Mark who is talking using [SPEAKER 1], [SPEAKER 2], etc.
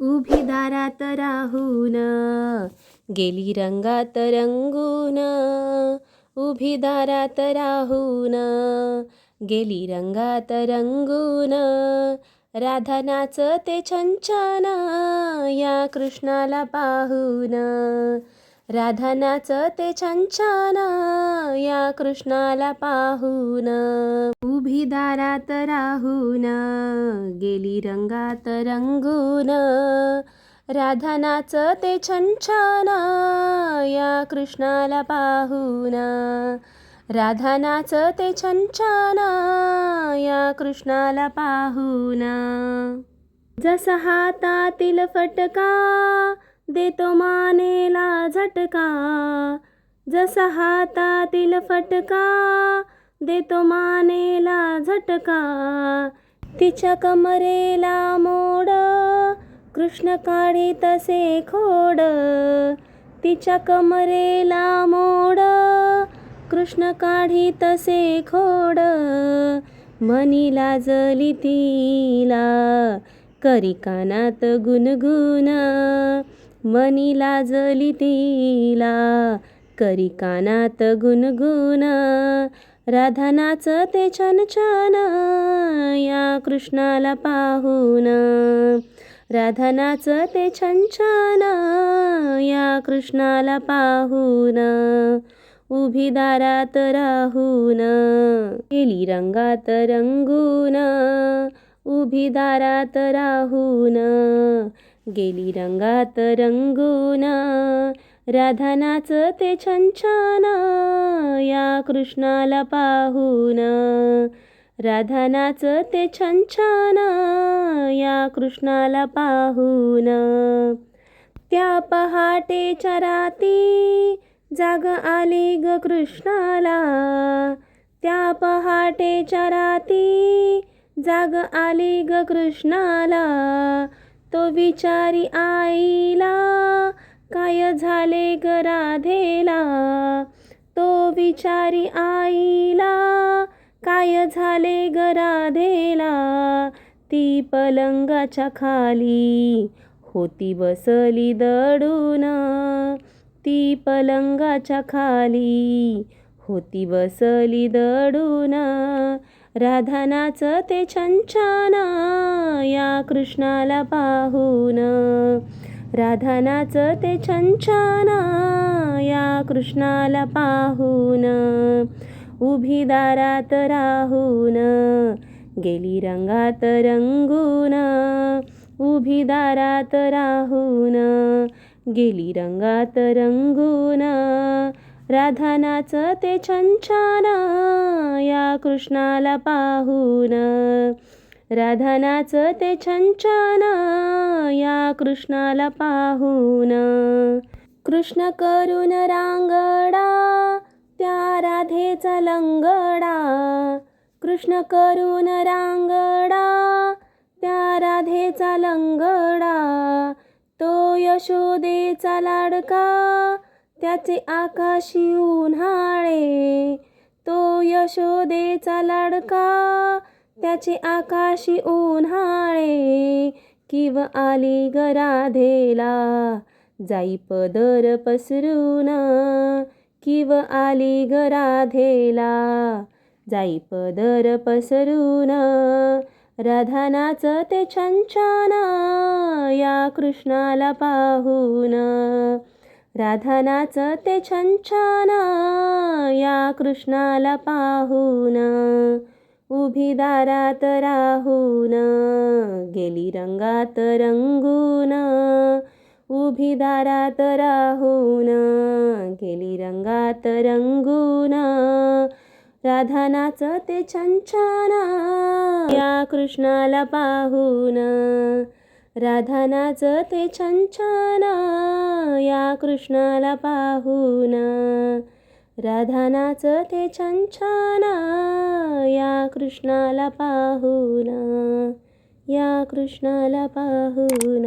[SPEAKER 1] उभी दारात राहून गेली रंगात रंगून उभी दारात राहून गेली रंगात रंगून राधा नाचते छंछन या कृष्णाला पाहून. राधा नाचते छान या कृष्णाला पाहून. उभी दारात राहून गेली रंगात रंगून. राधा नाचते छान या कृष्णाला पाहून. राधा नाचते छान या कृष्णाला पाहून. जसा हातातील फटका देतो मानेला झटका. जसा हातातील फटका देतो मानेला झटका. तिच्या कमरेला मोड कृष्ण काढी तसे खोड. तिच्या कमरेला मोड कृष्ण काढी तसे खोड. मनी लाजली तिला करी कानात गुणगुण मनी लाजली तिला करी कानात गुणगुण राधा नाचते छान छान या कृष्णाला पाहून. राधा नाचते छान छान या कृष्णाला पाहून. उभी दारात राहून गेली रंगात रंगून. उभी दारात राहून गेली रंगात रंगून. राधा नाचते छंछान या कृष्णाला पाहून. राधा नाचते छंछान या कृष्णाला पाहून. त्या पहाटेच्या राती जाग आली ग कृष्णाला. त्या पहाटेच्या राती जाग आली ग कृष्णाला. तो विचारी आईला काय झाले गराधेला तो विचारी आईला काय झाले गराधेला ती पलंगाच्या खाली होती बसली दडून. ती पलंगाच्या खाली होती बसली दडून. राधा ते छंछान या कृष्णाला पाहून. राधा ते छंछान या कृष्णाला पाहून. उभी दारात राहून गेली रंगात रंगून. उभी दारात राहून गेली रंगात रंगून. राधा ते छंछाना या कृष्णाला पाहून. राधानाचं ते छंछान या कृष्णाला पाहून. कृष्ण करून रांगडा त्या राधेचा लंगडा. कृष्ण करून रांगडा त्या राधेचा लंगडा. तो यशोदेचा लाडका त्याचे आकाशी उन्हाळे. तो यशोदेचा लाडका. त्याचे आकाशी उन्हाळे किव आली गराधेला. जाई पदर पसरून किव आली गराधेला. जाई पदर पसरून राधानाच ते छान या कृष्णाला पाहून. राधा नाचते छान या कृष्णाला पाहून. उभी दारात राहून गेली रंगात रंगून. उभी दारात राहून गेली रंगात रंगून. राधा नाचते छान या कृष्णाला पाहून. राधा नाचते छंछान या कृष्णाला पाहून. राधा नाचते छंछान या कृष्णाला पाहून. या कृष्णाला पाहून.